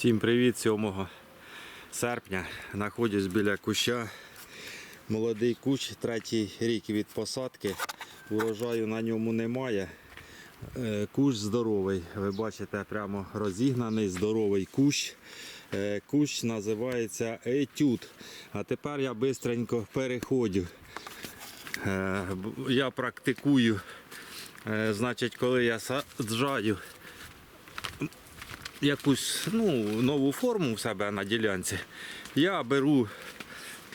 Всім привіт 7 серпня. Знаходжусь біля куща. Молодий кущ, третій рік від посадки. Урожаю на ньому немає. Е, Кущ здоровий. Ви бачите, прямо розігнаний, здоровий кущ. Е, Кущ називається етюд. А тепер я швидко переходжу. Е, Я практикую. Значить, коли я саджаю якусь ну, нову форму в себе на ділянці, я беру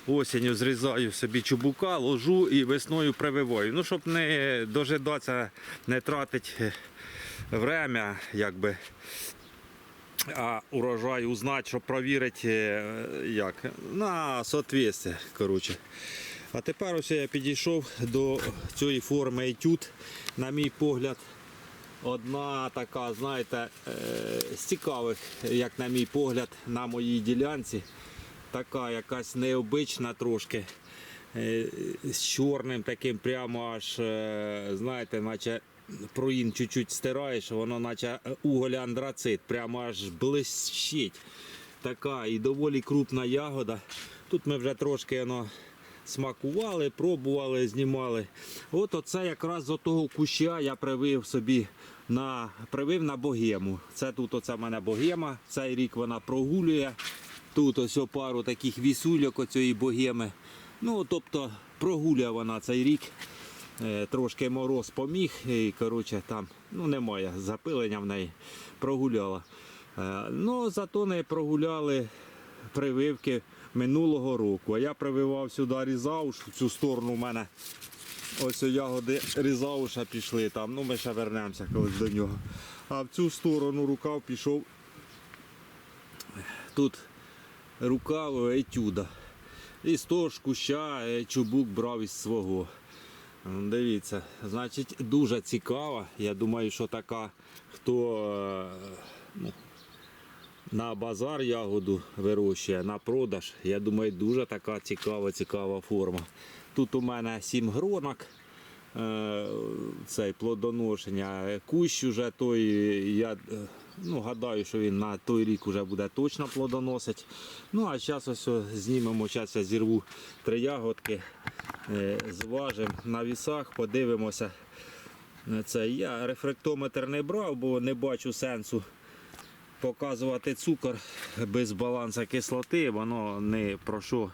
осінню, зрізаю собі чубука, ложу і весною прививаю. Ну, щоб не дожидатися, не тратити время, якби. А урожай узнати, щоб провірити, е, як, на соответствие, коротше. А тепер ось я підійшов до цієї форми етюд, на мій погляд, одна така, знаєте, е, з цікавих, як на мій погляд, на моїй ділянці. Така якась необична трошки. е, З чорним таким прямо аж, е, знаєте, наче проїн чуть-чуть стираєш, воно наче уголь андрацит, прямо аж блищить. Така і доволі крупна ягода. Тут ми вже трошки воно смакували, пробували, знімали. От оце якраз з того куща я привив собі на, привив на богему. Це тут оце в мене богема. Цей рік вона прогулює. Тут ось пару таких вісульок оцієї богеми. Ну, тобто прогулює вона цей рік. Е, Трошки мороз поміг, і коротше там ну, немає запилення в неї. Прогуляла. Е, Ну, зато не прогуляли прививки минулого року. А я прививав сюди різауш, в цю сторону у мене ось ягоди різауша пішли там. Ну ми ще вернемося колись до нього. А в цю сторону рукав пішов. Тут рукав етюда. І з того ж куща чубук брав із свого. Дивіться, значить, дуже цікава. Я думаю, що така, хто е, ну, на базар ягоду вирощує, на продаж. Я думаю, дуже така цікава, цікава форма. Тут у мене сім гронок. е, Цей плодоношення. Кущ уже той, я е, ну, гадаю, що він на той рік вже буде точно плодоносить. Ну а зараз ось знімемо, зараз я зірву три ягодки, е, зважимо на вісах, подивимося. Це я рефрактометр не брав, бо не бачу сенсу показувати цукор без балансу кислоти, воно не про що,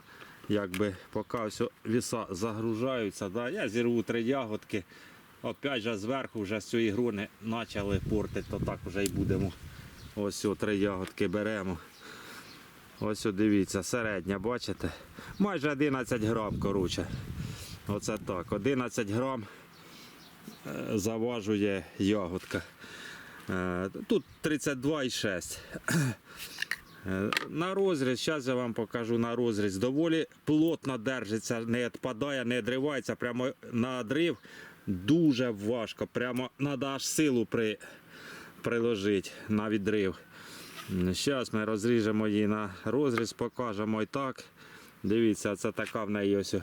якби поки все віса загружаються. Да? Я зірву три ягодки. Опять же зверху вже з цієї грони почали портити, то так вже й будемо. Ось о, три ягодки беремо. Ось о, дивіться, середня, бачите? Майже 11 грам, коротше. Оце так. 11 грам е, заважує ягодка. Е, Тут 32,6. Е, На розріз, зараз я вам покажу на розріз. Доволі плотно держиться, не відпадає, не відривається. Прямо на дрив дуже важко. Прямо треба аж силу при, приложити на відрив. Зараз ми розріжемо її на розріз, покажемо і так. Дивіться, це така в неї ось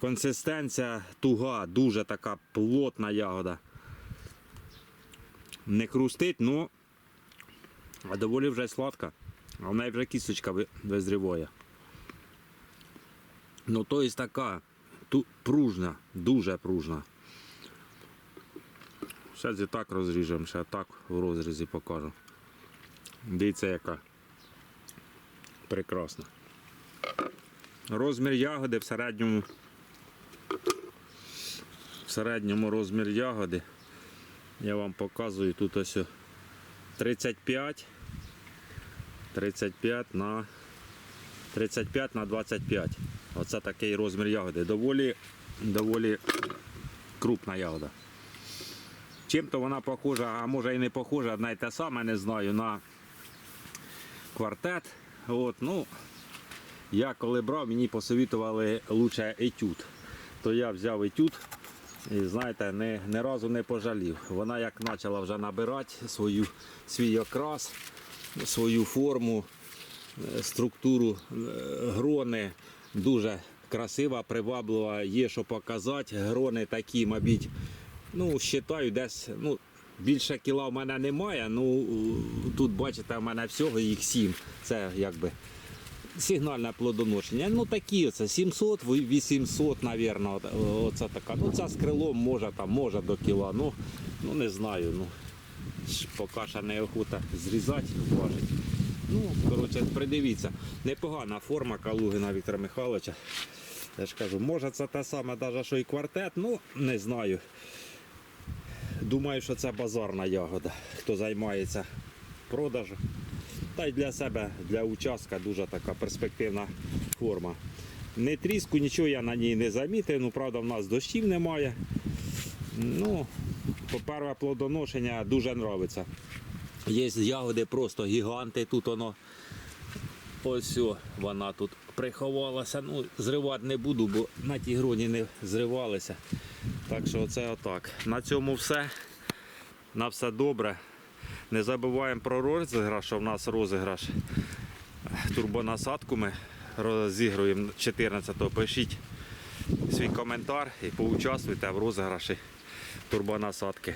консистенція туга, дуже така плотна ягода не хрустить, ну а доволі вже сладка. А в неї вже кісточка визріває. Ну, то є така ту, пружна, дуже пружна. Зараз і так розріжемо, ще так в розрізі покажу. Дивіться, яка прекрасна. Розмір ягоди в середньому. В середньому розмір ягоди. Я вам показую тут ось 35 35 на 35 на 25. Оце такий розмір ягоди. Доволі, доволі крупна ягода. Чим-то вона похожа, а може і не похожа, одна те саме, не знаю, на квартет. От, ну, я коли брав, мені посовітували лучше етюд. То я взяв етюд. І знаєте, не, не разу не пожалів. Вона як почала вже набирати свою, свій окрас, свою форму, е, структуру е, грони дуже красива, приваблива, є що показати. Грони такі, мабуть, ну, вважаю, десь ну, Більше кіла в мене немає. Ну тут бачите, в мене всього їх сім. Це якби сигнальне плодоношення. Ну такі оце 700, 800, мабуть, оце така. Ну ця з крилом може там, може до кіла. Ну, ну не знаю. Ну, поки що неохота зрізати, важить. Ну, коротше, придивіться. Непогана форма Калугина Віктора Михайловича. Я ж кажу, може це те саме, навіть, що і квартет, ну не знаю. Думаю, що це базарна ягода. Хто займається продажем. Та й для себе, для участка дуже така перспективна форма. Не тріску, нічого я на ній не замітив. Ну, правда, в нас дощів немає. Ну, по-перше, плодоношення дуже подобається. Є ягоди просто гіганти. Тут воно ось вона тут приховалася. Ну, зривати не буду, бо на тій гроні не зривалися. Так що це отак. На цьому все. На все добре. Не забуваємо про розіграш, що в нас розіграш турбонасадку ми розігруємо 14-го. Пишіть свій коментар і поучаствуйте в розіграші турбонасадки.